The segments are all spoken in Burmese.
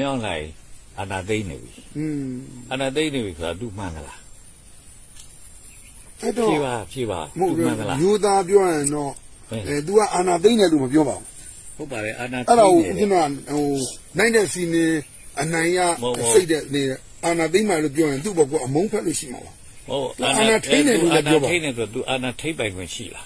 မြောင်းလိုက်အာနာသိမ့်နေပြီ อืม အာနာသိမ့်နေပြီဆိုတာသူမှန်သလား အဲ့တော့ ဖြေပါဖြေပါ မဟုတ် သူ ဘူး မှန်သလား မျိုးသားပြောရင်တော့ ဟဲ့ အဲ तू ကအာနာသိမ့်တယ်လို့မပြောပါဘူး ဟုတ်ပါတယ်အာနာ အဲ့ဒါကို သိမ့် ဦး နေ ဇ တယ် င်းကဟိုနိုင်တဲ့စီနေအနိုင်ရ မဟုတ်ဘူး စိတ်တဲ့နေအာနာသိမ့်မှလို့ပြောရင်သူ့ဘကအမုန်းဖက်လို့ရှိမှာပါ ဟုတ် အာဏာထိန်းတယ်လို့လည်းပြောပါ အာဏာထိန်းတယ်ဆိုသူအာနာထိပ်ပိုင်ခွင့်ရှိလား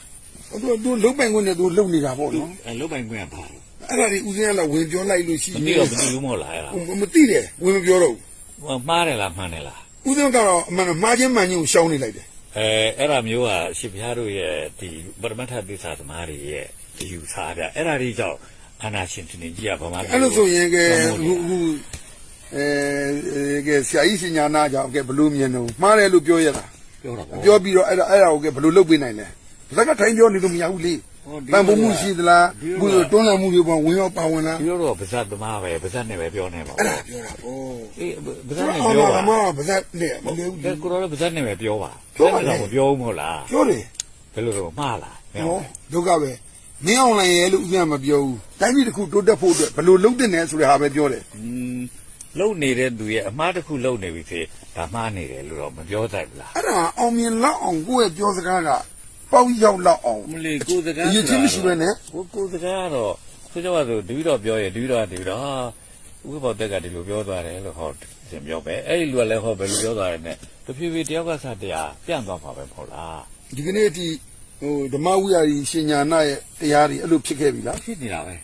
သူသူလုံပိုင်ခွင့်နဲ့သူလုံနေတာပေါ့နော် အဲလုတ်ပိုင်ခွင့်ကဘာလဲ အဲ့ဒါဒီဦးဇင်းကလည်းဝင်ပြောလိုက်လို့ရှိမသိတော့မသိဘူးမဟုတ်လားအဲ့ဒါမသိတယ်ဝင်မပြောတော့ဟိုမှားတယ်လားမှန်တယ်လားဘူးဦးဇင်းကတော့အမှန်တော့မှားချင်းမှန်ချင်းကိုရှောင်းနေလိုက်တယ်အဲအဲ့ဒါမျိုးကရှင်ဘုရားတို့ရဲ့ဒီပရမတ္ထသစ္စာသမားတွေရဲ့ဒီယူဆပြအဲ့ဒါတွေကြောင့်အာနာရှင်တင်ကြီးကဗမာပြည်အဲ့လိုဆိုရင်ကဲလွှမ်းဟိုမိုးနေတာဟိုအဲကဲဆရာကြီးစညာနာကြောင့်ကဲဘလို့မြင်တော့မှားတယ်လို့ပြောရတာပြောတာပေါ့ပြောပြီးတော့အဲ့ဒါအဲ့ဒါကိုကဲဘလို့လုပ်ပေးနိုင်လဲဘာကထိုင်ပြောနေလို့မရဘူးလေဟောဒီ တန်ဖို့မှုရှိသလားဒီလိုဘူးလို့တွန်းလှန်မှုတွေပေါ့ဝင်ရောက်ပါဝင်လားဒီလိုတော့ဗဇတ်သမားပဲဗဇတ်နဲ့ပဲပြောနေပါအဲ့ဘူးဒါပြောတာပေါ့အေးဗဇဆိုတ်တော့နဲ့အာပြောမပါမဘာသာနဲ့မလဲဘူးကဲကိုရောလည်းဗဇတ်နဲ့ပဲပြောပါပြောပါဗဇတ်နဲ့တော့မပြောဘူးမဟုတ်လားပြောတယ်ဘယ်လိုတော့မှားလားဟောဒုက္ခပဲမင်းအောင်လိုင်းရဲ့လို့ဦးဇင်းကမပြောဘူးတိုင်းပြည်တစ်ခုတိုးတက်ဖို့အတွက်ဘယ်လိုလုပ်တင်လဲဆိုတဲ့ဟာပဲပြောတယ်อืมလုံနေတဲ့သူရဲ့အမှားတစ်ခုလုံနေပြီဖြစ်ဒါမှားနေတယ်လို့တော့မပြောတတ်ဘူးလားအဲ့ဒါအောင်မြင်လောက်အောင်ကိုယ့်ရဲ့ပြောစကားက ပေါက်ရောက်လောက်အောင်မလီကိုစကားအရေးကြီးမရှိပဲနဲ့ကိုကိုစကားကတော့ဆိုကြပါစို့တပည့်တော်ပြောရင်တပည့်တော်ကတပည့်တော်ဟာဥပ္ပောတက်ကဒီလိုပြောသွားတယ်လို့ဟောသင်ပြောပဲအဲ့ဒီလူကလည်းဟောဘယ်လိုပြောသွားတယ်နဲ့တဖြည်းဖြည်းတယောက်ကစတရားပြန့်သွားမှာပဲမဟုတ်လားဒီကနေ့အထိဟိုဓမ္မဝိဟာရီရှင်ညာနာရဲ့တရားတွေအဲ့လိုဖြစ်ခဲ့ပြီလားဖြစ်နေတာပဲ